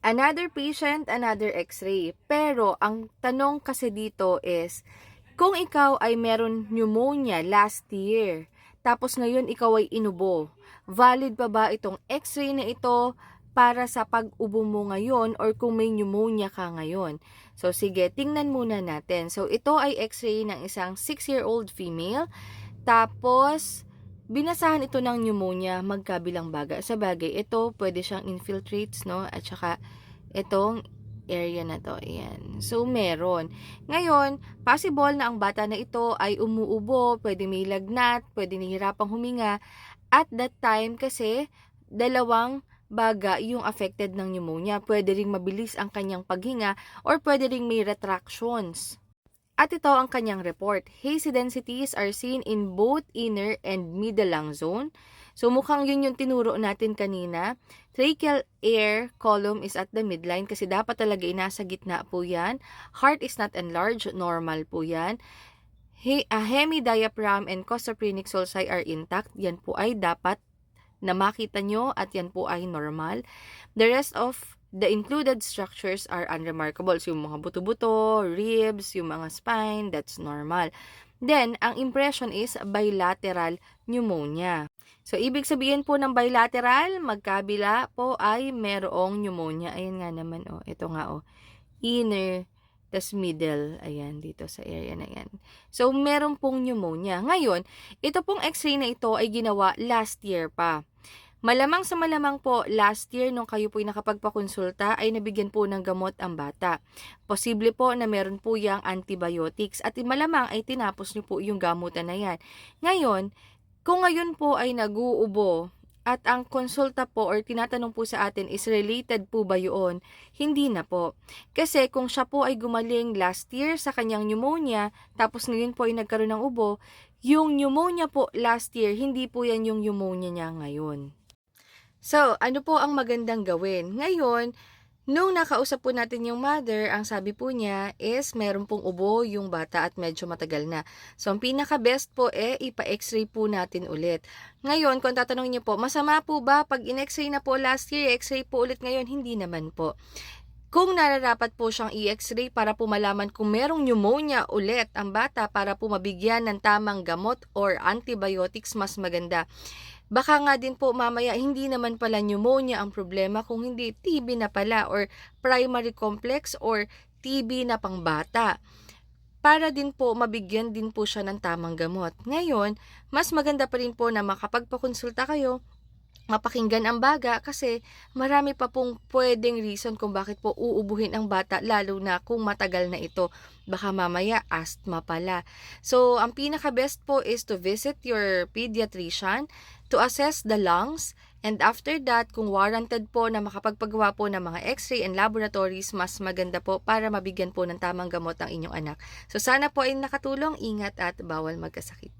Another patient, another x-ray. Pero ang tanong kasi dito is, kung ikaw ay meron pneumonia last year, tapos ngayon ikaw ay inubo, valid pa ba itong x-ray na ito para sa pag-ubo mo ngayon or kung may pneumonia ka ngayon? So sige, tingnan muna natin. So ito ay x-ray ng isang 6-year-old female. Tapos, binasahan ito ng pneumonia magkabilang baga. Sa bagay, ito pwede siyang infiltrates, no? At saka, itong area na to. Ayan. So, meron. Ngayon, possible na ang bata na ito ay umuubo, pwede may lagnat, pwede nahihirapang huminga. At that time, kasi, dalawang baga yung affected ng pneumonia. Pwede ring mabilis ang kanyang paghinga or pwede ring may retractions. At ito ang kanyang report. Hazy densities are seen in both inner and middle lung zone. So mukhang yun yung tinuro natin kanina. Tracheal air column is at the midline kasi dapat talaga inasa gitna po yan. Heart is not enlarged, normal po yan. He, a hemidiaphragm and costophrenic sulci are intact. Yan po ay dapat na makita nyo at yan po ay normal. The rest of the included structures are unremarkable. So, yung mga buto-buto, ribs, yung mga spine, that's normal. Then, ang impression is bilateral pneumonia. So, ibig sabihin po ng bilateral, magkabila po ay merong pneumonia. Ayan nga naman, oh. Ito nga, oh. Inner, tas middle, ayan, dito sa area na yan. So, meron pong pneumonia. Ngayon, ito pong x-ray na ito ay ginawa last year pa. Malamang sa malamang po, last year nung kayo po'y nakapagpakonsulta ay nabigyan po ng gamot ang bata. Posible po na meron po yung antibiotics at malamang ay tinapos niyo po yung gamutan na yan. Ngayon, kung ngayon po ay nag-uubo at ang konsulta po or tinatanong po sa atin is related po ba yun? Hindi na po. Kasi kung siya po ay gumaling last year sa kanyang pneumonia, tapos ngayon po ay nagkaroon ng ubo, yung pneumonia po last year, hindi po yan yung pneumonia niya ngayon. So, ano po ang magandang gawin? Ngayon, nung nakausap po natin yung mother, ang sabi po niya is meron pong ubo yung bata at medyo matagal na. So, ang pinaka-best po eh, ipa-x-ray po natin ulit. Ngayon, kung tatanungin niyo po, masama po ba pag in-x-ray na po last year, x-ray po ulit ngayon? Hindi naman po. Kung nararapat po siyang i-x-ray para po malaman kung merong pneumonia ulit ang bata para po mabigyan ng tamang gamot or antibiotics mas maganda. Baka nga din po mamaya hindi naman pala pneumonia ang problema kung hindi TB na pala or primary complex or TB na pangbata. Para din po mabigyan din po siya ng tamang gamot. Ngayon, mas maganda pa rin po na makapagpakonsulta kayo mapakinggan ang baga kasi marami pa pong pwedeng reason kung bakit po uubuhin ang bata lalo na kung matagal na ito. Baka mamaya asthma pala. So, ang pinaka-best po is to visit your pediatrician to assess the lungs and after that, kung warranted po na makapagpagawa po ng mga x-ray and laboratories, mas maganda po para mabigyan po ng tamang gamot ang inyong anak. So, sana po ay nakatulong. Ingat at bawal magkasakit.